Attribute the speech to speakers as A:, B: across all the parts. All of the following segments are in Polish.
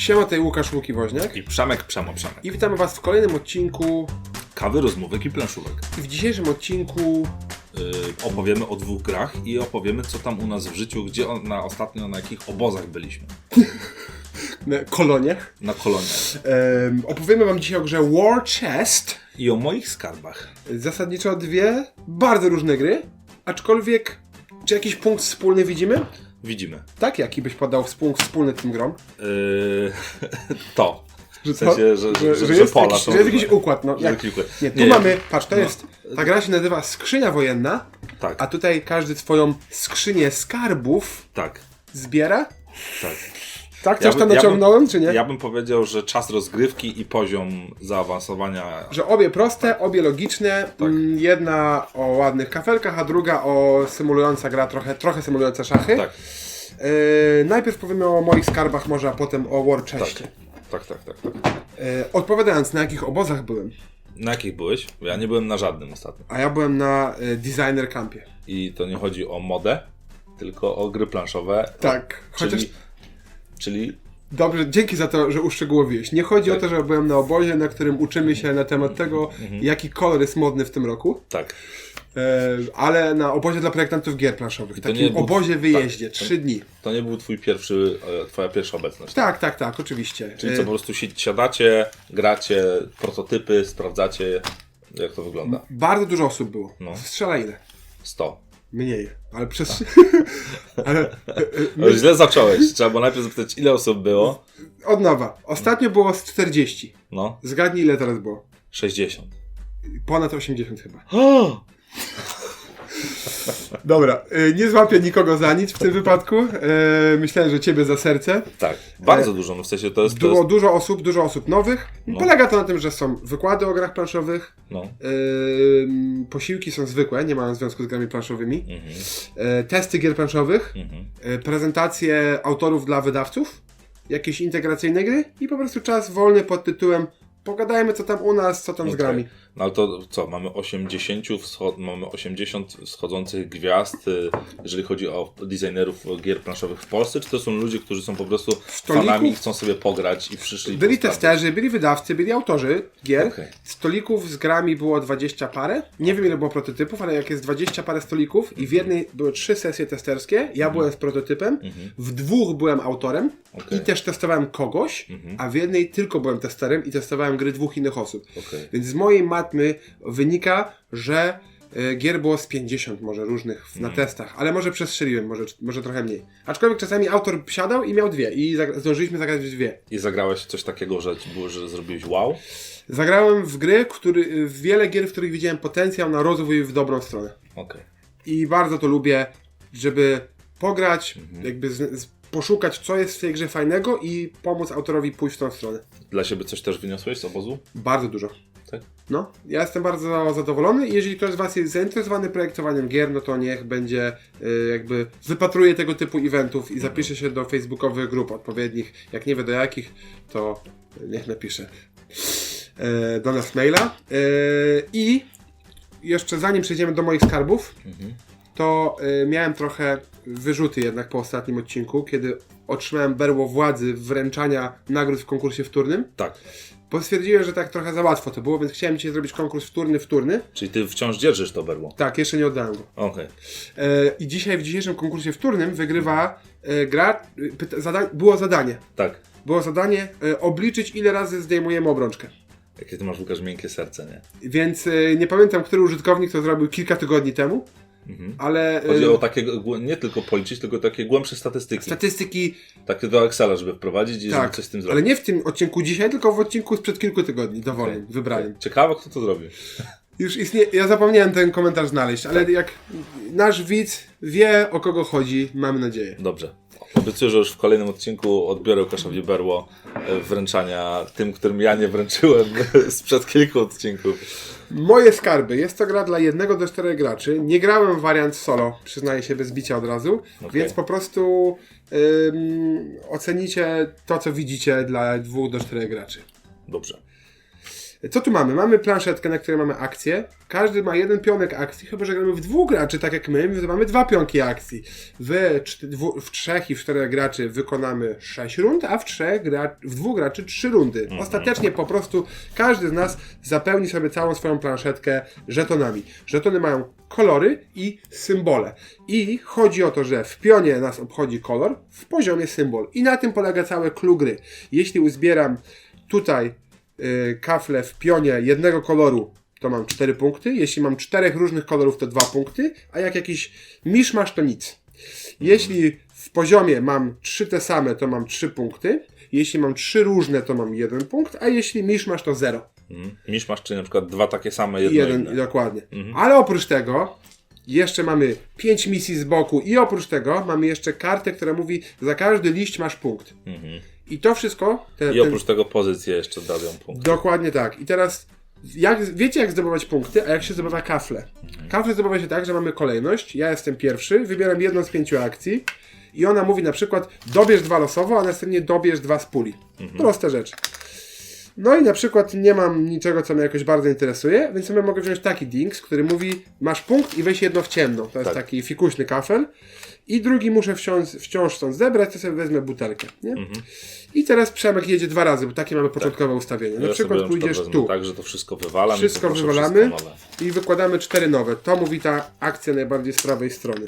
A: Siema, tutaj Łukasz Łuki Woźniak
B: I Przemek Przemo Przemek.
A: i witamy Was w kolejnym odcinku.
B: Kawy, rozmówek i planszówek.
A: I w dzisiejszym odcinku
B: Yy, opowiemy o dwóch grach i opowiemy co tam u nas w życiu, gdzie on, na ostatnio na jakich obozach byliśmy.
A: na kolonie
B: Na kolonie.
A: em, opowiemy Wam dzisiaj o grze War Chest.
B: I o moich skarbach.
A: Zasadniczo dwie bardzo różne gry, aczkolwiek czy jakiś punkt wspólny widzimy?
B: Widzimy.
A: Tak, jaki byś podał wspólny tym grom?
B: Yy, to.
A: Że
B: W sensie, że, że, że, że,
A: jest,
B: pola
A: jakiś,
B: są
A: że jest jakiś układ. No, jak, nie, tu
B: Nie,
A: mamy, patrz, to
B: no.
A: jest, ta gra się nazywa Skrzynia Wojenna,
B: Tak,
A: a tutaj każdy swoją skrzynię skarbów
B: tak,
A: zbiera.
B: tak.
A: Tak, coś
B: Ja
A: tam
B: bym- ja
A: naciągnąłem, czy nie?
B: Ja bym powiedział, że czas rozgrywki i poziom zaawansowania.
A: Że obie proste, obie logiczne.
B: Tak.
A: Mm, Jedna o ładnych kafelkach, a druga o symulująca gra, trochę, trochę symulująca szachy.
B: Tak,
A: Yy, najpierw powiemy o moich skarbach, może, a potem o War
B: tak, tak, tak, tak, tak.
A: Yy, odpowiadając, na jakich obozach byłem?
B: Na jakich byłeś? Bo Ja nie byłem na żadnym ostatnio.
A: A ja byłem na y, Designer Campie.
B: I to nie chodzi o modę, tylko o gry planszowe.
A: Tak, chociaż
B: Czyli,
A: dobrze, dzięki za to, że uszczegółowiłeś. Nie chodzi
B: Tak.
A: o to, że byłem na obozie, na którym uczymy się na temat tego,
B: Mhm.
A: jaki kolor jest modny w tym roku,
B: tak.
A: e, ale na obozie dla projektantów gier planszowych. Takim
B: był-
A: obozie wyjeździe,
B: tak,
A: trzy dni.
B: To nie był twój pierwszy, e, twoja pierwsza obecność.
A: Tak, tak, tak, oczywiście.
B: Czyli
A: E,
B: co, po prostu si- siadacie, gracie, prototypy, sprawdzacie, jak to wygląda.
A: Bardzo dużo osób było.
B: No.
A: Strzela ile?
B: 100.
A: Mniej, ale przez...
B: Tak.
A: ale e, e,
B: źle zacząłeś. Trzeba było najpierw zapytać, ile osób było.
A: od nowa. Ostatnio było z 40.
B: No,
A: Zgadnij ile teraz było.
B: 60.
A: Ponad 80 chyba. Dobra, e, nie złapię nikogo za nic w tym wypadku. E, Myślałem, że ciebie za serce.
B: Tak, bardzo dużo, no w sensie to jest...
A: Było
B: jest
A: dużo osób, dużo osób nowych.
B: No.
A: Polega to na tym, że są wykłady o grach planszowych,
B: no.
A: Posiłki są zwykłe, nie mają związku z grami planszowymi,
B: Mhm,
A: testy gier planszowych,
B: mhm.
A: prezentacje autorów dla wydawców, jakieś integracyjne gry i po prostu czas wolny pod tytułem pogadajmy co tam u nas, co tam z
B: Okej.
A: grami.
B: No ale to co, mamy 80, wscho- mamy 80 wschodzących gwiazd, y, jeżeli chodzi o designerów gier planszowych w Polsce, czy to są ludzie, którzy są po prostu
A: Stolików?
B: fanami i chcą sobie pograć i przyszli
A: Byli testerzy, byli wydawcy, byli autorzy gier.
B: Okej.
A: Stolików z grami było 20 parę. Nie wiem ile było prototypów, ale jak jest 20 parę stolików i w jednej były trzy sesje testerskie, ja byłem z prototypem, w dwóch byłem autorem
B: Mhm. Mhm.
A: i też testowałem kogoś, a w jednej tylko byłem testerem i testowałem gry dwóch innych osób.
B: Okej.
A: Więc z mojej matmy wynika, że e, gier było z 50 może różnych na
B: Mhm.
A: testach, ale może przestrzeliłem, może, może trochę mniej. Aczkolwiek czasami autor siadał i miał dwie i zagra- zdążyliśmy zagrać dwie.
B: I zagrałeś coś takiego, że, było, że zrobiłeś wow?
A: Zagrałem w gry, który, w wiele gier, w których widziałem potencjał na rozwój w dobrą stronę.
B: Okej.
A: I bardzo to lubię, żeby pograć,
B: Mhm.
A: jakby z, z, poszukać, co jest w tej grze fajnego i pomóc autorowi pójść w tą stronę.
B: Dla siebie coś też wyniosłeś z obozu?
A: Bardzo dużo.
B: Tak?
A: No, ja jestem bardzo zadowolony i jeżeli ktoś z Was jest zainteresowany projektowaniem gier, no to niech będzie y, jakby wypatruje tego typu eventów i zapisze się do facebookowych grup odpowiednich. Jak nie wie do jakich, to niech napisze e, do nas maila. E, I jeszcze zanim przejdziemy do moich skarbów,
B: Mhm.
A: to y, miałem trochę wyrzuty jednak po ostatnim odcinku, kiedy otrzymałem berło władzy wręczania nagród w konkursie wtórnym.
B: Tak.
A: Bo stwierdziłem, że tak trochę za łatwo to było, więc chciałem dzisiaj zrobić konkurs wtórny, wtórny.
B: Czyli ty wciąż dzierżysz to berło?
A: Tak, jeszcze nie oddałem go.
B: Okej.
A: E, I dzisiaj w dzisiejszym konkursie wtórnym wygrywa e, gra. e, Pyta, zada, było zadanie.
B: Tak.
A: Było zadanie e, obliczyć, ile razy zdejmujemy obrączkę.
B: Jakie ty masz, Łukasz, miękkie serce, nie?
A: Więc e, nie pamiętam, który użytkownik to zrobił kilka tygodni temu, ale e,
B: Chodzi o takie, nie tylko policzyć, tylko takie głębsze statystyki.
A: statystyki
B: Takie do Excela, żeby wprowadzić i żeby
A: Tak,
B: coś z tym
A: ale
B: zrobić.
A: nie w tym odcinku dzisiaj, tylko w odcinku sprzed kilku tygodni, dowolnym, wybranym.
B: Ciekawe, kto to zrobił.
A: Już istnieje, ja zapomniałem ten komentarz znaleźć, ale jak nasz widz wie o kogo chodzi, mamy nadzieję.
B: Dobrze. Obiecuję, że już w kolejnym odcinku odbiorę Łukaszowi berło e, wręczania tym, którym ja nie wręczyłem sprzed kilku odcinków.
A: Moje skarby. Jest to gra dla jednego do czterech graczy. Nie grałem w wariant solo, przyznaję się bez bicia od razu,
B: Okej.
A: więc po prostu ym, ocenicie to, co widzicie dla dwóch do czterech graczy.
B: Dobrze.
A: Co tu mamy? Mamy planszetkę, na której mamy akcje. Każdy ma jeden pionek akcji, chyba że gramy w dwóch graczy, tak jak my, to mamy dwa pionki akcji. W, w trzech i w czterech graczy wykonamy sześć rund, a w trzech gra, w dwóch graczy trzy rundy. Ostatecznie po prostu każdy z nas zapełni sobie całą swoją planszetkę żetonami. Żetony mają kolory i symbole. I chodzi o to, że w pionie nas obchodzi kolor, w poziomie symbol. I na tym polega całe clue gry. Jeśli uzbieram tutaj kafle w pionie jednego koloru, to mam 4 punkty. Jeśli mam czterech różnych kolorów, to 2 punkty. A jak jakiś miszmasz, to nic. Jeśli w poziomie mam trzy te same, to mam 3 punkty. Jeśli mam trzy różne, to mam jeden punkt. A jeśli miszmasz, to 0.
B: Mhm. Misz masz, czy na przykład dwa takie same, jedno
A: jeden,
B: inne.
A: dokładnie. Ale oprócz tego jeszcze mamy 5 misji z boku i oprócz tego mamy jeszcze kartę, która mówi za każdy liść masz punkt. I to wszystko... Te,
B: Mhm. I
A: ten-
B: oprócz tego pozycje jeszcze dają punkt.
A: Dokładnie tak. I teraz jak, wiecie jak zdobywać punkty, a jak się zdobywa kafle. Kafle zdobywa się tak, że mamy kolejność. Ja jestem pierwszy, wybieram jedną z pięciu akcji i ona mówi na przykład dobierz dwa losowo, a następnie dobierz dwa z puli. Prosta rzecz. No i na przykład nie mam niczego, co mnie jakoś bardzo interesuje, więc sobie mogę wziąć taki dings, który mówi masz punkt i weź jedno w ciemno. To jest
B: Tak.
A: taki fikuśny kafel. I drugi muszę wciąż, wciąż stąd zebrać, to sobie wezmę butelkę. Nie? I teraz Przemek jedzie dwa razy, bo takie mamy początkowe ustawienie. Na
B: Ja
A: przykład pójdziesz tu.
B: tak, że to wszystko wywalam
A: Wszystko
B: i
A: wywalamy
B: wszystko
A: i wykładamy cztery nowe. To mówi ta akcja najbardziej z prawej strony.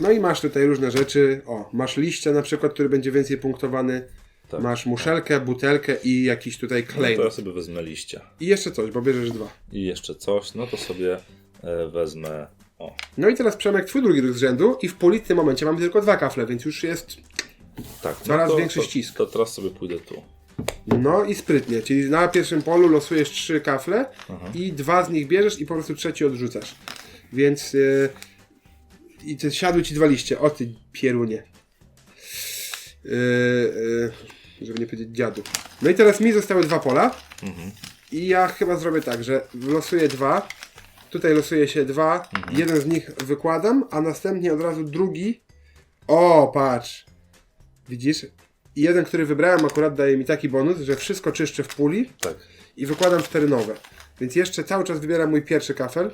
A: No i masz tutaj różne rzeczy. O, masz liścia na przykład, który będzie więcej punktowany.
B: Tak.
A: Masz muszelkę, butelkę i jakiś tutaj
B: No
A: claim.
B: to ja sobie wezmę liścia.
A: I jeszcze coś, bo bierzesz dwa.
B: I jeszcze coś, no to sobie e, wezmę. O,
A: No i teraz Przemek, twój drugi ruch z rzędu i w tym momencie mamy tylko dwa kafle, więc już jest
B: tak.
A: Coraz
B: no to,
A: większy
B: to,
A: ścisk.
B: To teraz sobie pójdę tu.
A: No i sprytnie, czyli na pierwszym polu losujesz trzy kafle i dwa z nich bierzesz i po prostu trzeci odrzucasz. Więc yy, i te, siadły ci dwa liście. O ty pierunie. Yy, yy, żeby nie powiedzieć dziadu. No i teraz mi zostały dwa pola. I ja chyba zrobię tak, że losuję dwa. Tutaj losuję się dwa. Jeden z nich wykładam, a następnie od razu drugi. O, patrz. Widzisz? I jeden, który wybrałem, akurat daje mi taki bonus, że wszystko czyszczę w puli
B: Tak.
A: i wykładam cztery nowe. Więc jeszcze cały czas wybieram mój pierwszy kafel.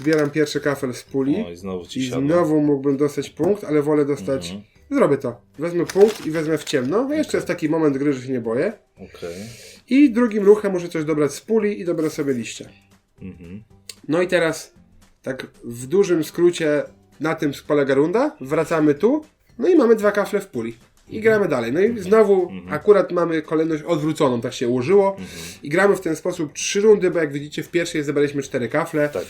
A: Wybieram pierwszy kafel z puli.
B: O, i znowu
A: I znowu mógłbym dostać punkt, ale wolę dostać. Zrobię to. Wezmę punkt i wezmę w ciemno. No jeszcze jest taki moment gry, że się nie boję.
B: Okej.
A: I drugim ruchem muszę coś dobrać z puli i dobrę sobie liście.
B: Mhm.
A: No i teraz, tak w dużym skrócie, na tym polega runda. Wracamy tu. No i mamy dwa kafle w puli. I gramy dalej. No i znowu akurat mamy kolejność odwróconą, tak się ułożyło. I gramy w ten sposób trzy rundy, bo jak widzicie w pierwszej zebraliśmy cztery kafle.
B: Tak.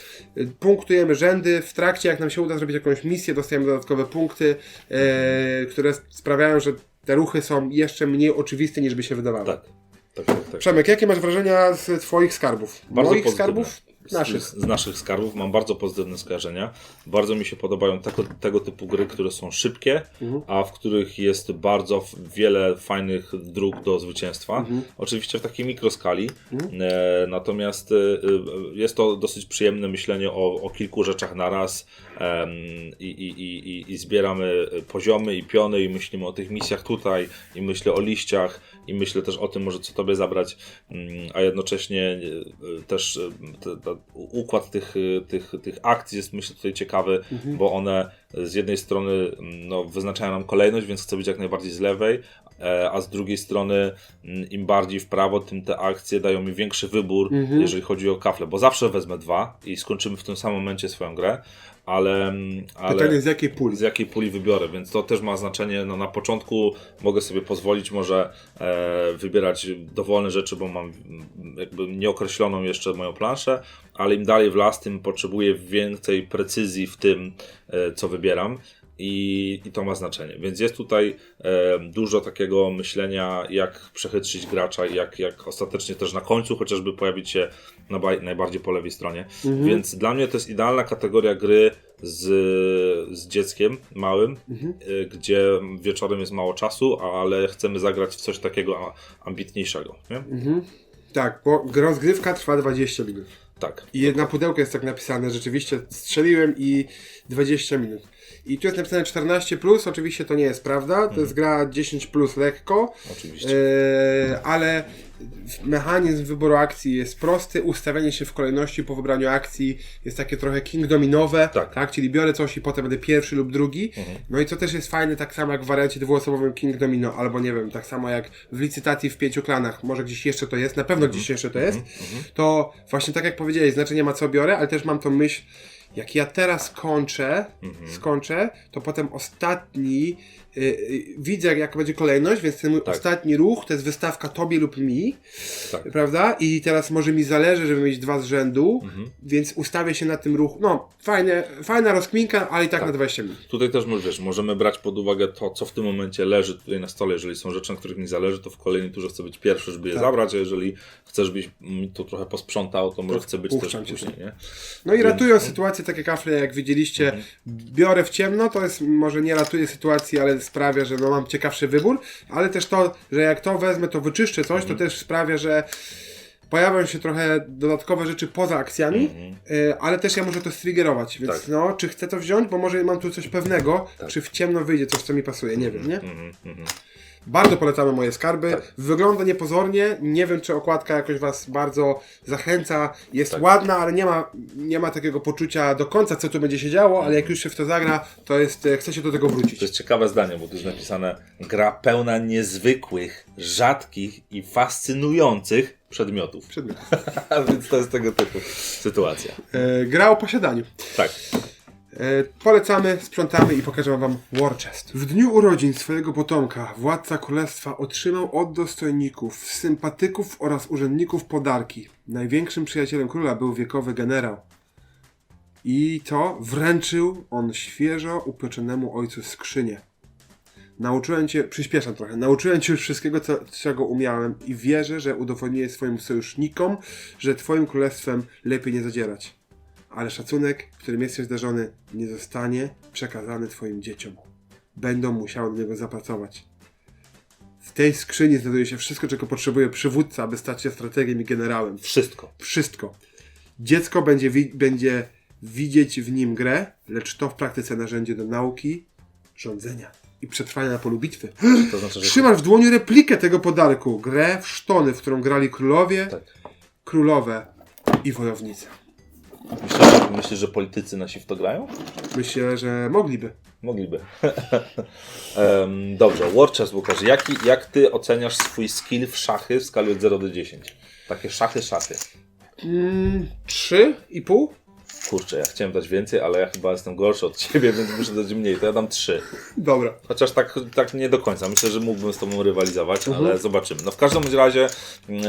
A: Punktujemy rzędy. W trakcie, jak nam się uda zrobić jakąś misję, dostajemy dodatkowe punkty, e, które sprawiają, że te ruchy są jeszcze mniej oczywiste niż by się wydawało.
B: Tak. Tak, tak, tak.
A: Przemek, jakie masz wrażenia z Twoich skarbów?
B: Bardzo
A: Moich
B: pozytywne.
A: skarbów?
B: Z,
A: Naszych.
B: z, z naszych skarbów mam bardzo pozytywne skojarzenia. Bardzo mi się podobają tego, tego typu gry, które są szybkie,
A: Mhm.
B: a w których jest bardzo wiele fajnych dróg do zwycięstwa.
A: Mhm.
B: Oczywiście w takiej mikroskali. E, natomiast e, e, jest to dosyć przyjemne myślenie o, o kilku rzeczach na raz em, i, i, i, i, zbieramy poziomy i piony i myślimy o tych misjach tutaj i myślę o liściach i myślę też o tym może co tobie zabrać, mm, a jednocześnie e, też e, te, układ tych, e, tych, tych akcji jest myślę tutaj ciekawy, bo one z jednej strony mm, no, wyznaczają nam kolejność, więc chcę być jak najbardziej z lewej, a z drugiej strony mm, im bardziej w prawo, tym te akcje dają mi większy wybór, jeżeli chodzi o kafle, bo zawsze wezmę dwa i skończymy w tym samym momencie swoją grę, ale, mm, ale
A: Pytanie z jakiej puli?
B: z jakiej puli wybiorę, więc to też ma znaczenie. No, na początku mogę sobie pozwolić może e, wybierać dowolne rzeczy, bo mam mm, jakby nieokreśloną jeszcze moją planszę, ale im dalej w las, tym potrzebuję więcej precyzji w tym, e, co wybieram. I, I to ma znaczenie. Więc jest tutaj e, dużo takiego myślenia, jak przechytrzyć gracza, jak, jak ostatecznie też na końcu chociażby pojawić się na baj, najbardziej po lewej stronie. Więc dla mnie to jest idealna kategoria gry z, z dzieckiem małym, y, gdzie wieczorem jest mało czasu, ale chcemy zagrać w coś takiego ambitniejszego. Nie?
A: Tak, bo rozgrywka trwa 20 minut.
B: Tak.
A: I na pudełku jest tak napisane, rzeczywiście strzeliłem i 20 minut. I tu jest napisane 14, plus, oczywiście to nie jest prawda, to jest gra 10 plus lekko,
B: Oczywiście.
A: e, ale mechanizm wyboru akcji jest prosty, ustawianie się w kolejności po wybraniu akcji jest takie trochę king dominowe,
B: Tak.
A: tak? Czyli biorę coś i potem będę pierwszy lub drugi. No i co też jest fajne, tak samo jak w wariancie dwuosobowym king domino, albo nie wiem, tak samo jak w licytacji w pięciu klanach, może gdzieś jeszcze to jest, na pewno gdzieś jeszcze to jest, to właśnie tak jak powiedziałeś, znaczenie ma co biorę, ale też mam tą myśl, jak ja teraz kończę, skończę, to potem ostatni widzę jak, jak będzie kolejność, więc ten mój
B: Tak.
A: ostatni ruch to jest wystawka tobie lub mi,
B: Tak.
A: prawda? I teraz może mi zależy, żeby mieć dwa z rzędu,
B: Mhm.
A: więc ustawię się na tym ruchu. No, fajne, fajna rozkminka, ale i tak, na 20 minut.
B: Tutaj też wiesz, możemy brać pod uwagę to, co w tym momencie leży tutaj na stole. Jeżeli są rzeczy, na których mi zależy, to w kolejnej turze chcę być pierwszy, żeby je
A: Tak.
B: zabrać, a jeżeli chcesz, byś mi to trochę posprzątał, to może
A: To
B: chcę być
A: puszczam
B: też później, nie?
A: No i
B: Więc-
A: ratują sytuacje takie kafle, jak widzieliście,
B: Mhm.
A: biorę w ciemno, to jest może nie ratuje sytuacji, ale sprawia, że no, mam ciekawszy wybór, ale też to, że jak to wezmę, to wyczyszczę coś,
B: Mhm.
A: to też sprawia, że pojawią się trochę dodatkowe rzeczy poza akcjami, y, ale też ja muszę to striggerować, więc
B: Mhm. Tak.
A: no, czy chcę to wziąć, bo może mam tu coś pewnego, czy w ciemno wyjdzie coś, co mi pasuje, nie wiem, nie?
B: Mhm, mhm.
A: Bardzo polecamy moje skarby.
B: Tak.
A: Wygląda niepozornie. Nie wiem, czy okładka jakoś Was bardzo zachęca. Jest
B: Tak.
A: ładna, ale nie ma, nie ma takiego poczucia do końca, co tu będzie się działo, ale jak już się w to zagra, to jest, e, chce się do tego wrócić.
B: To jest ciekawe zdanie, bo tu jest napisane gra pełna niezwykłych, rzadkich i fascynujących przedmiotów.
A: Przedmiot.
B: Więc to jest tego typu sytuacja.
A: E, gra o posiadaniu.
B: Tak.
A: E, polecamy, sprzątamy i pokażemy Wam War Chest. W dniu urodzin swojego potomka władca królestwa otrzymał od dostojników, sympatyków oraz urzędników podarki. Największym przyjacielem króla był wiekowy generał. I to wręczył on świeżo upieczonemu ojcu skrzynię. Nauczyłem cię, przyspieszam trochę, nauczyłem cię już wszystkiego, co, czego umiałem i wierzę, że udowodnię swoim sojusznikom, że twoim królestwem lepiej nie zadzierać. Ale szacunek, którym jesteś darzony, nie zostanie przekazany twoim dzieciom. Będą musiały do niego zapracować. W tej skrzyni znajduje się wszystko, czego potrzebuje przywódca, aby stać się strategiem i generałem.
B: Wszystko.
A: Wszystko. Dziecko będzie, wi- będzie widzieć w nim grę, lecz to w praktyce narzędzie do nauki, rządzenia i przetrwania na polu bitwy.
B: To znaczy, że
A: Trzymasz w dłoni replikę tego podarku. Grę w sztony, w którą grali królowie,
B: Tak.
A: królowe i wojownicy.
B: Myślisz, że, myślisz, że politycy nasi w to grają?
A: Myślę, że mogliby.
B: Mogliby. Em, dobrze, War Chess, Łukasz. Jaki, jak ty oceniasz swój skill w szachy w skali od 0 do 10? Takie szachy, szachy.
A: Mm, trzy i pół?
B: Kurczę, ja chciałem dać więcej, ale ja chyba jestem gorszy od ciebie, więc muszę dać mniej. To ja dam 3.
A: Dobra.
B: Chociaż tak, tak nie do końca. Myślę, że mógłbym z tobą rywalizować, ale zobaczymy. No w każdym razie mm,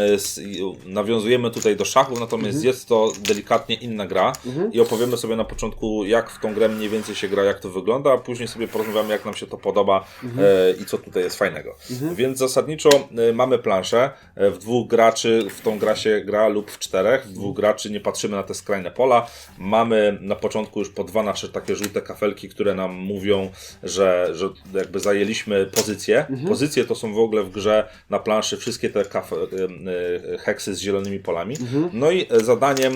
B: nawiązujemy tutaj do szachów, natomiast jest to delikatnie inna gra i opowiemy sobie na początku, jak w tą grę mniej więcej się gra, jak to wygląda, a później sobie porozmawiamy, jak nam się to podoba e, i co tutaj jest fajnego. Więc zasadniczo e, mamy planszę, e, w dwóch graczy w tą gra się gra lub w czterech, w dwóch graczy nie patrzymy na te skrajne pola. Mamy na początku już po dwa nasze takie żółte kafelki, które nam mówią, że, że jakby zajęliśmy pozycję. Pozycje to są w ogóle w grze na planszy wszystkie te kafe, e, e, heksy z zielonymi polami. No i zadaniem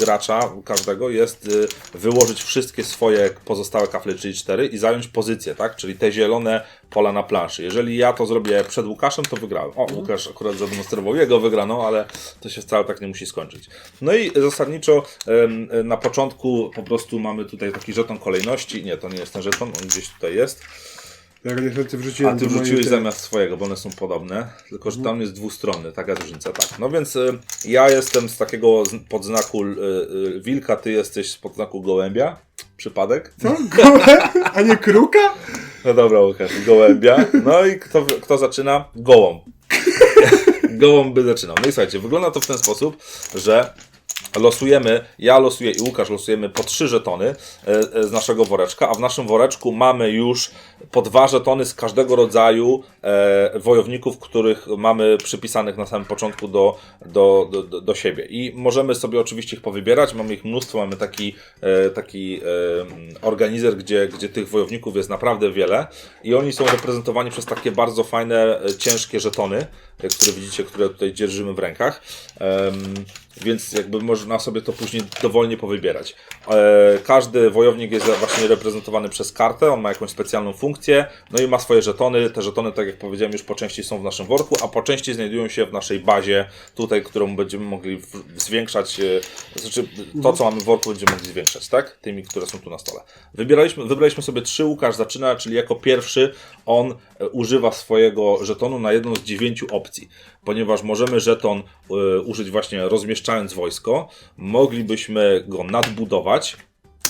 B: gracza każdego jest wyłożyć wszystkie swoje pozostałe kafle, czyli cztery i zająć pozycję, tak? Czyli te zielone pola na planszy. Jeżeli ja to zrobię przed Łukaszem, to wygrałem. O, Łukasz akurat zademonstrował jego wygraną, ale to się wcale tak nie musi skończyć. No i zasadniczo na początku po prostu mamy tutaj taki żeton kolejności. Nie, to nie jest ten żeton, on gdzieś tutaj jest.
A: Niestety wrzuciłem
B: A ty wrzuciłeś
A: tej-
B: zamiast swojego, bo one są podobne, tylko że tam jest dwustronny, taka różnica, tak. No więc y, ja jestem z takiego z- podznaku y, y, wilka, ty jesteś z podznaku gołębia. Przypadek?
A: Co? A nie kruka?
B: No dobra, Łukasz, gołębia. No i kto, kto zaczyna? Gołąb. Gołąb by zaczynał. No i słuchajcie, wygląda to w ten sposób, że losujemy, ja losuję i Łukasz losujemy po trzy żetony e, e, z naszego woreczka, a w naszym woreczku mamy już po dwa żetony z każdego rodzaju e, wojowników, których mamy przypisanych na samym początku do, do, do, do, siebie. I możemy sobie oczywiście ich powybierać, mamy ich mnóstwo, mamy taki, e, taki e, organizer, gdzie, gdzie tych wojowników jest naprawdę wiele i oni są reprezentowani przez takie bardzo fajne, e, ciężkie żetony, e, które widzicie, które tutaj dzierżymy w rękach. Więc jakby można sobie to później dowolnie powybierać. E, każdy wojownik jest właśnie reprezentowany przez kartę, on ma jakąś specjalną funkcję, funkcje, no i ma swoje żetony. Te żetony, tak jak powiedziałem, już po części są w naszym worku, a po części znajdują się w naszej bazie, tutaj, którą będziemy mogli zwiększać, e, znaczy to, co mamy w worku, będziemy mogli zwiększać, tak? Tymi, które są tu na stole. Wybieraliśmy, wybraliśmy sobie trzy, Łukasz zaczyna, czyli jako pierwszy on e, używa swojego żetonu na jedną z dziewięciu opcji, ponieważ możemy żeton e, użyć właśnie rozmieszczając wojsko, moglibyśmy go nadbudować,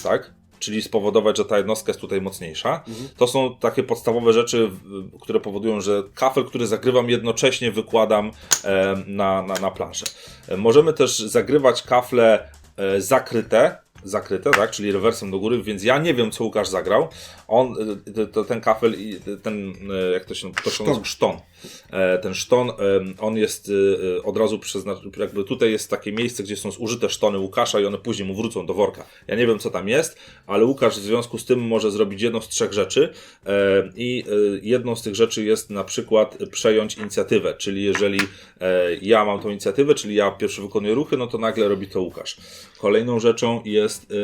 B: tak? Czyli spowodować, że ta jednostka jest tutaj mocniejsza. To są takie podstawowe rzeczy, które powodują, że kafel, który zagrywam, jednocześnie wykładam e, na, na, na planszę. E, Możemy też zagrywać kafle e, zakryte, zakryte, tak, czyli rewersem do góry, więc ja nie wiem, co Łukasz zagrał. On, to, ten kafel i ten, jak to się, to się
A: Szton.
B: nazywa, szton. E, Ten szton, em, on jest e, e, od razu przeznaczony, jakby tutaj jest takie miejsce, gdzie są zużyte sztony Łukasza i one później mu wrócą do worka. Ja nie wiem, co tam jest, ale Łukasz w związku z tym może zrobić jedną z trzech rzeczy e, i e, jedną z tych rzeczy jest na przykład przejąć inicjatywę, czyli jeżeli e, ja mam tą inicjatywę, czyli ja pierwszy wykonuję ruchy, no to nagle robi to Łukasz. Kolejną rzeczą jest e,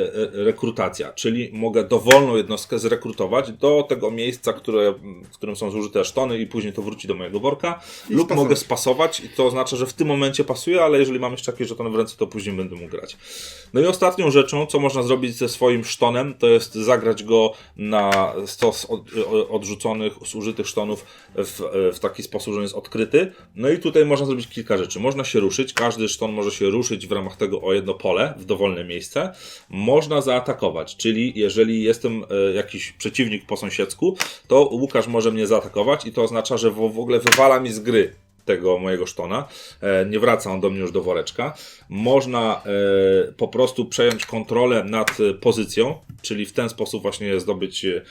B: e, rekrutacja, czyli mogę dowolną jednostkę zrekrutować do tego miejsca, które, w którym są zużyte sztony i później to wróci do mojego worka,
A: I
B: lub
A: spasować.
B: mogę spasować i to oznacza, że w tym momencie pasuje, ale jeżeli mam jeszcze jakieś żetony w ręce, to później będę mógł grać. No i ostatnią rzeczą, co można zrobić ze swoim sztonem, to jest zagrać go na stos od, odrzuconych, zużytych sztonów w, w taki sposób, że on jest odkryty. No i tutaj można zrobić kilka rzeczy. Można się ruszyć, każdy szton może się ruszyć w ramach tego o jedno pole, w dowolne miejsce. Można zaatakować, czyli jeżeli jestem e, jakiś przeciwnik po sąsiedzku, to Łukasz może mnie zaatakować i to oznacza, że w, w ogóle wywala mi z gry tego mojego sztona. E, nie wraca on do mnie już do woreczka. Można e, po prostu przejąć kontrolę nad e, pozycją, czyli w ten sposób właśnie zdobyć, e,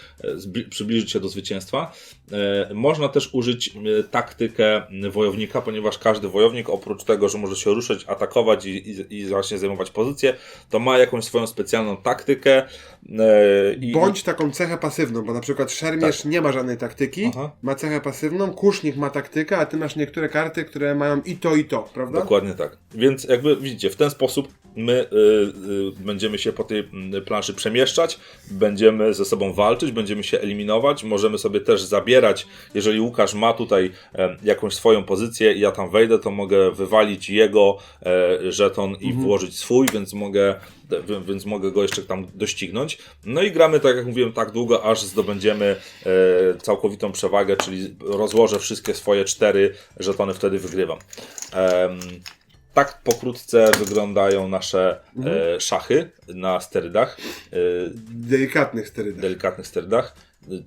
B: przybliżyć się do zwycięstwa. E, można też użyć e, taktykę wojownika, ponieważ każdy wojownik oprócz tego, że może się ruszać, atakować i, i, i właśnie zajmować pozycję, to ma jakąś swoją specjalną taktykę. I,
A: Bądź taką cechę pasywną, bo na przykład szermierz nie ma żadnej taktyki,
B: Tak. Aha.
A: ma cechę pasywną, kusznik ma taktykę, a ty masz niektóre karty, które mają i to, i to, prawda?
B: Dokładnie tak. Więc jakby widzicie, w ten sposób my y, y, będziemy się po tej planszy przemieszczać, będziemy ze sobą walczyć, będziemy się eliminować, możemy sobie też zabierać, jeżeli Łukasz ma tutaj jakąś swoją pozycję i ja tam wejdę, to mogę wywalić jego e, żeton i włożyć swój, więc mogę wi- więc mogę go jeszcze tam doścignąć. No i gramy, tak jak mówiłem, tak długo, aż zdobędziemy e, całkowitą przewagę, czyli rozłożę wszystkie swoje cztery żetony, wtedy wygrywam. Tak pokrótce wyglądają nasze e, szachy na sterydach, e,
A: Delikatnych sterydach.
B: delikatnych sterydach.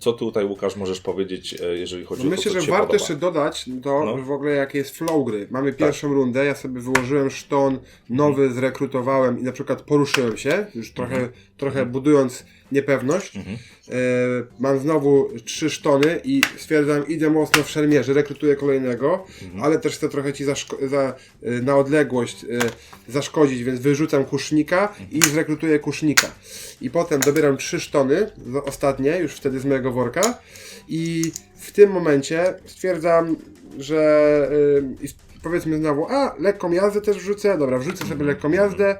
B: Co tutaj, Łukasz, możesz powiedzieć, e, jeżeli chodzi
A: No
B: o to,
A: myślę,
B: co
A: że warto
B: podoba?
A: jeszcze dodać to
B: No.
A: w ogóle jaki jest flow gry. Mamy pierwszą rundę, ja sobie wyłożyłem szton nowy,
B: Mhm.
A: zrekrutowałem i na przykład poruszyłem się, już trochę,
B: Mhm.
A: trochę budując niepewność. E, mam znowu trzy sztony i stwierdzam, idę mocno w szermierze, rekrutuję kolejnego,
B: Mhm.
A: ale też chcę trochę ci za, e, na odległość e, zaszkodzić, więc wyrzucam kusznika i zrekrutuję kusznika. I potem dobieram trzy sztony, ostatnie, już wtedy z mojego worka i w tym momencie stwierdzam, że powiedzmy znowu, a lekką jazdę też wrzucę, dobra, wrzucę sobie lekką jazdę,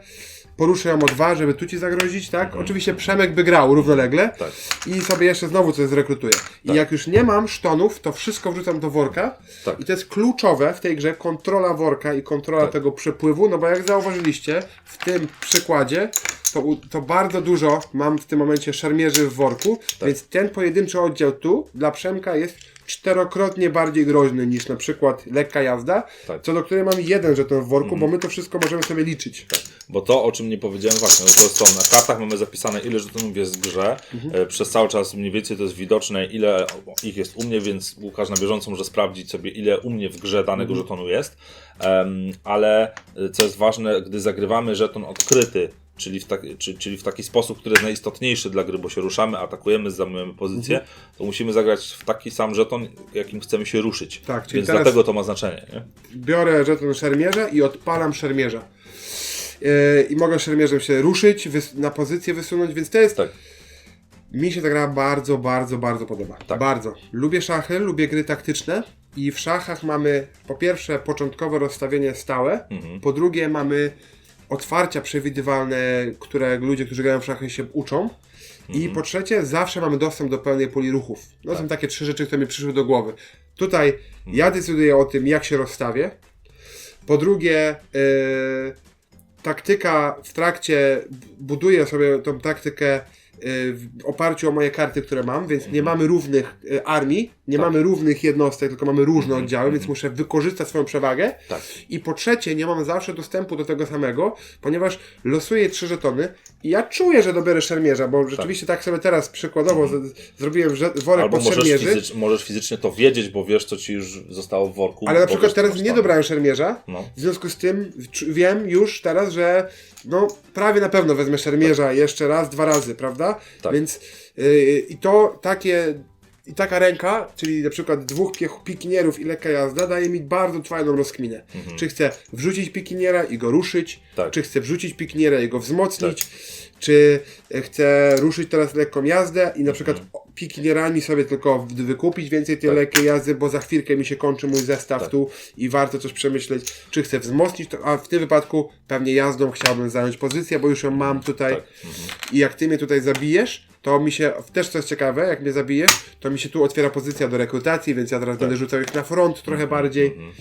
A: poruszę ją o dwa, żeby tu ci zagrozić, tak? Oczywiście Przemek by grał równolegle
B: Tak.
A: i sobie jeszcze znowu coś zrekrutuję. I jak już nie mam sztonów, to wszystko wrzucam do worka
B: Tak.
A: i to jest kluczowe w tej grze, kontrola worka i kontrola
B: Tak.
A: tego przepływu, no bo jak zauważyliście w tym przykładzie, to, to bardzo dużo mam w tym momencie szermierzy w worku,
B: Tak.
A: więc ten pojedynczy oddział tu dla Przemka jest czterokrotnie bardziej groźny niż na przykład lekka jazda,
B: Tak.
A: co do której mam jeden żeton w worku, bo my to wszystko możemy sobie liczyć.
B: Bo to, o czym nie powiedziałem właśnie, no to to, na kartach mamy zapisane ile żetonów jest w grze, e, przez cały czas mniej więcej to jest widoczne, ile ich jest u mnie, więc Łukasz na bieżąco może sprawdzić sobie, ile u mnie w grze danego żetonu jest, Em, ale e, co jest ważne, gdy zagrywamy żeton odkryty, czyli w, taki, czy, czyli w taki sposób, który jest najistotniejszy dla gry, bo się ruszamy, atakujemy, zajmujemy pozycję, to musimy zagrać w taki sam żeton, jakim chcemy się ruszyć.
A: Tak, czyli
B: Więc dlatego to ma znaczenie. Nie?
A: biorę żeton szermierza i odpalam szermierza. Yy, I mogę szermierzem się ruszyć, na pozycję wysunąć, więc to jest.
B: Tak.
A: Mi się ta gra bardzo, bardzo, bardzo podoba.
B: Tak.
A: Bardzo. Lubię szachy, lubię gry taktyczne i w szachach mamy po pierwsze początkowe rozstawienie stałe,
B: Mhm.
A: po drugie mamy otwarcia przewidywalne, które ludzie, którzy grają w szachy się uczą. I po trzecie, zawsze mamy dostęp do pełnej puli ruchów. No są takie trzy rzeczy, które mi przyszły do głowy. Tutaj ja decyduję o tym, jak się rozstawię. Po drugie, yy, taktyka w trakcie, buduję sobie tą taktykę w oparciu o moje karty, które mam, więc nie mamy równych yy, armii, nie mamy równych jednostek, tylko mamy różne oddziały, więc muszę wykorzystać swoją przewagę.
B: Tak.
A: I po trzecie, nie mam zawsze dostępu do tego samego, ponieważ losuję trzy żetony i ja czuję, że dobiorę szermierza, bo rzeczywiście tak, sobie teraz przykładowo z, zrobiłem worek
B: Albo
A: pod
B: możesz,
A: szermierzy.
B: fizycz, możesz fizycznie to wiedzieć, bo wiesz, co ci już zostało w worku.
A: Ale na przykład teraz nie dobrałem szermierza,
B: No.
A: w związku z tym wiem już teraz, że no prawie na pewno wezmę szermierza jeszcze raz, dwa razy, prawda?
B: Tak.
A: Więc yy, i to takie i taka ręka, czyli na przykład dwóch pikinierów i lekka jazda daje mi bardzo fajną rozkminę. Czy chcę wrzucić pikiniera i go ruszyć,
B: Mhm. Tak.
A: czy chcę wrzucić pikiniera i go wzmocnić, czy e, chcę ruszyć teraz lekką jazdę i na przykład
B: Mhm.
A: Pikinierami sobie tylko wykupić więcej tej
B: Tak.
A: lekkiej jazdy, bo za chwilkę mi się kończy mój zestaw tu i warto coś przemyśleć, czy chcę wzmocnić to, a w tym wypadku pewnie jazdą chciałbym zająć pozycję, bo już ją mam tutaj
B: Tak.
A: i jak ty mnie tutaj zabijesz, to mi się, też co jest ciekawe, jak mnie zabijesz, to mi się tu otwiera pozycja do rekrutacji, więc ja teraz
B: Tak.
A: będę rzucał ich na front trochę
B: Mhm,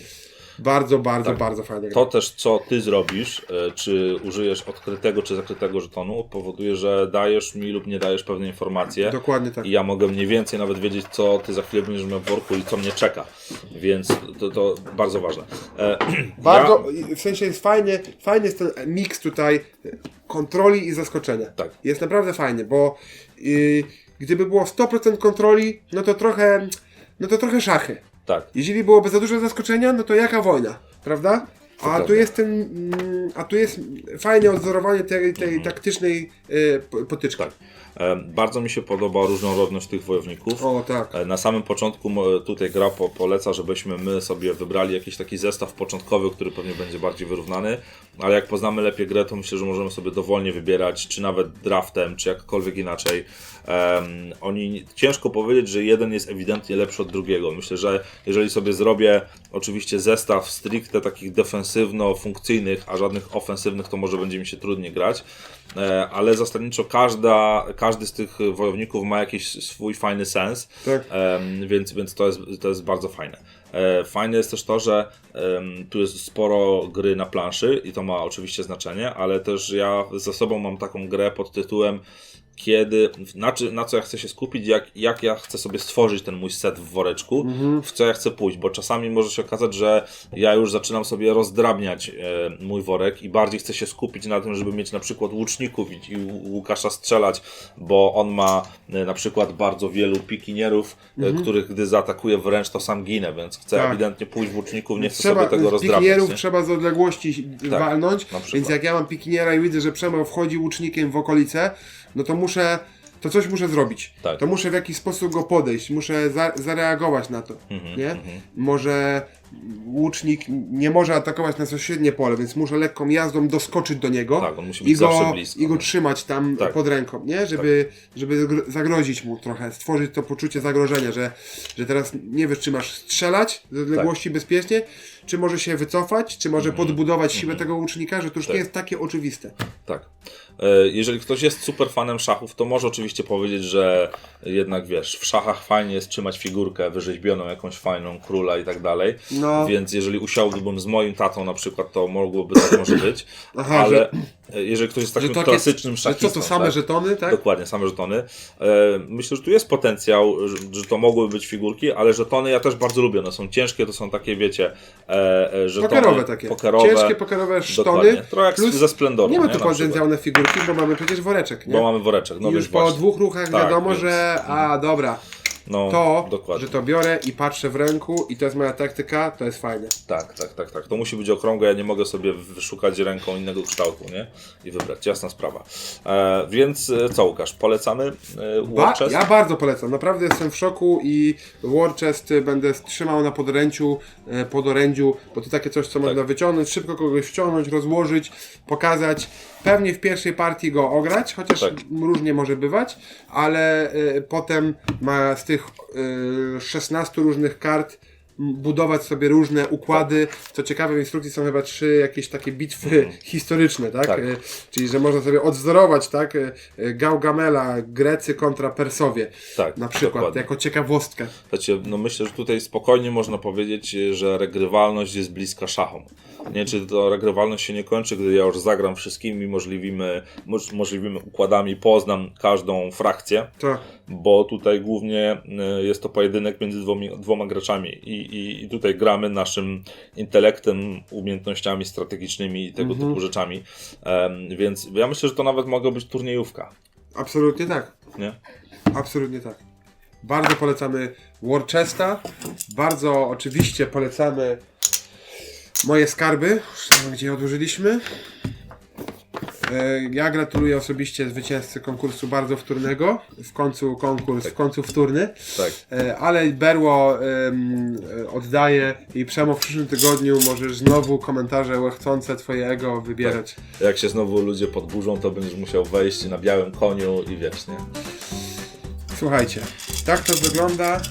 A: Bardzo, bardzo, bardzo fajnie.
B: To też, co ty zrobisz, e, czy użyjesz odkrytego czy zakrytego żetonu, powoduje, że dajesz mi lub nie dajesz pewne informacje.
A: Dokładnie tak.
B: I ja mogę mniej więcej nawet wiedzieć, co ty za chwilę będziesz miał w worku i co mnie czeka. Więc to, to bardzo ważne. E,
A: Bardzo, w sensie jest fajnie, fajnie jest ten miks tutaj kontroli i zaskoczenia.
B: Tak.
A: Jest naprawdę fajnie, bo y, gdyby było 100% kontroli, no to trochę, no to trochę szachy.
B: Tak.
A: Jeżeli byłoby za dużo zaskoczenia, no to jaka wojna, prawda? A tu jest ten, mm, a tu jest fajne odzorowanie tej, tej taktycznej y, po- potyczki.
B: Tak. E, bardzo mi się podoba różnorodność tych wojowników.
A: O tak.
B: E, Na samym początku tutaj gra po, poleca, żebyśmy my sobie wybrali jakiś taki zestaw początkowy, który pewnie będzie bardziej wyrównany, ale jak poznamy lepiej grę, to myślę, że możemy sobie dowolnie wybierać, czy nawet draftem, czy jakkolwiek inaczej. Em, oni ciężko powiedzieć, że jeden jest ewidentnie lepszy od drugiego. Myślę, że jeżeli sobie zrobię oczywiście zestaw stricte takich defensywno-funkcyjnych, a żadnych ofensywnych, to może będzie mi się trudniej grać. E, ale zasadniczo każda, każdy z tych wojowników ma jakiś swój fajny sens,
A: Tak.
B: Więc, więc to, jest, to jest bardzo fajne. E, Fajne jest też to, że tu jest sporo gry na planszy i to ma oczywiście znaczenie, ale też ja ze sobą mam taką grę pod tytułem kiedy, na, czy, na co ja chcę się skupić, jak, jak ja chcę sobie stworzyć ten mój set w woreczku, w co ja chcę pójść, bo czasami może się okazać, że ja już zaczynam sobie rozdrabniać e, mój worek i bardziej chcę się skupić na tym, żeby mieć na przykład łuczników i, i Łukasza strzelać, bo on ma e, na przykład bardzo wielu pikinierów, e, których gdy zaatakuje wręcz to sam ginę, więc chcę
A: Tak.
B: ewidentnie pójść w łuczników, nie chcę
A: Trzeba,
B: sobie tego rozdrabniać.
A: pikinierów
B: nie?
A: trzeba z odległości walnąć,
B: na przykład.
A: więc jak ja mam pikiniera i widzę, że Przemo wchodzi łucznikiem w okolice, no to muszę, to coś muszę zrobić.
B: Tak.
A: To muszę w jakiś sposób go podejść, muszę za, zareagować na to,
B: Mhm,
A: nie? Może łucznik nie może atakować na sąsiednie pole, więc muszę lekką jazdą doskoczyć do niego
B: Tak, on musi
A: i,
B: być
A: go,
B: zawsze blisko,
A: i go
B: nie?
A: trzymać tam
B: Tak.
A: pod ręką, nie? Żeby, żeby zagro- zagrozić mu trochę, stworzyć to poczucie zagrożenia, że, że teraz nie wiesz, czy masz strzelać z odległości
B: Tak.
A: bezpiecznie, czy może się wycofać, czy może
B: Mhm.
A: podbudować siłę tego łucznika, że to już nie jest takie oczywiste.
B: Tak. E, Jeżeli ktoś jest super fanem szachów, to może oczywiście powiedzieć, że jednak wiesz, w szachach fajnie jest trzymać figurkę wyrzeźbioną, jakąś fajną króla i tak dalej.
A: No.
B: Więc jeżeli usiadłbym z moim tatą na przykład, to mogłoby tak może być.
A: Aha,
B: ale e, jeżeli ktoś jest takim
A: takie-
B: klasycznym
A: że
B: szachistą.
A: co to same
B: tak?
A: żetony, tak?
B: Dokładnie, same żetony. E, myślę, że tu jest potencjał, że, że to mogłyby być figurki, ale żetony ja też bardzo lubię. One są ciężkie, to są takie, wiecie, e, e, żetony
A: Pokerowe takie.
B: pokerowe.
A: Ciężkie pokerowe sztony.
B: Trochę jak
A: plus
B: ze Splendoru.
A: Nie ma tu potencjału na figurki, bo mamy przecież woreczek, nie?
B: Bo mamy woreczek. No
A: I już po dwóch ruchach
B: Tak,
A: wiadomo,
B: więc-
A: że a dobra,
B: No,
A: to,
B: dokładnie.
A: że to biorę i patrzę w ręku i to jest moja taktyka, to jest fajne.
B: Tak, tak, tak, tak. To musi być okrągłe, ja nie mogę sobie wyszukać ręką innego kształtu, nie? I wybrać, jasna sprawa. E, więc e, co Łukasz, polecamy e,
A: Ba ja bardzo polecam, naprawdę jestem w szoku i War Chest y, będę trzymał na podręciu, e, podorędziu, bo to takie coś, co można wyciągnąć, szybko kogoś wciągnąć, rozłożyć, pokazać. Pewnie w pierwszej partii go ograć, chociaż
B: Tak.
A: różnie może bywać, ale e, potem ma z tych e, 16 różnych kart budować sobie różne układy. Co ciekawe, w instrukcji są chyba trzy jakieś takie bitwy historyczne, tak?
B: Tak.
A: E, Czyli, że można sobie odwzorować, tak? E, e, Gaugamela, Grecy kontra Persowie.
B: Tak,
A: Na przykład,
B: dokładnie.
A: jako ciekawostkę.
B: Słuchajcie, no myślę, że tutaj spokojnie można powiedzieć, że regrywalność jest bliska szachom. Nie, czy to regrywalność się nie kończy, gdy ja już zagram wszystkimi możliwymi, moż- możliwymi układami, poznam każdą frakcję,
A: To
B: bo tutaj głównie y, jest to pojedynek między dwoma, dwoma graczami i, i, i tutaj gramy naszym intelektem, umiejętnościami strategicznymi i tego typu rzeczami. Em, więc ja myślę, że to nawet mogła być turniejówka.
A: absolutnie tak.
B: Nie?
A: Absolutnie tak. Bardzo polecamy Warchesta. Bardzo oczywiście polecamy moje skarby, gdzie je odłożyliśmy. E, Ja gratuluję osobiście zwycięzcy konkursu bardzo wtórnego. W końcu konkurs, w końcu wtórny.
B: Tak.
A: E, Ale Berło em, e, oddaję i Przemo w przyszłym tygodniu możesz znowu komentarze łechcące twojego wybierać.
B: Jak się znowu ludzie podburzą, to będziesz musiał wejść na białym koniu i wiesz, nie?
A: Słuchajcie, tak to wygląda.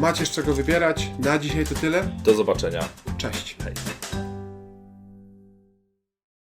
A: Macie z czego wybierać. Na dzisiaj to tyle.
B: Do zobaczenia.
A: Cześć.
B: Hej.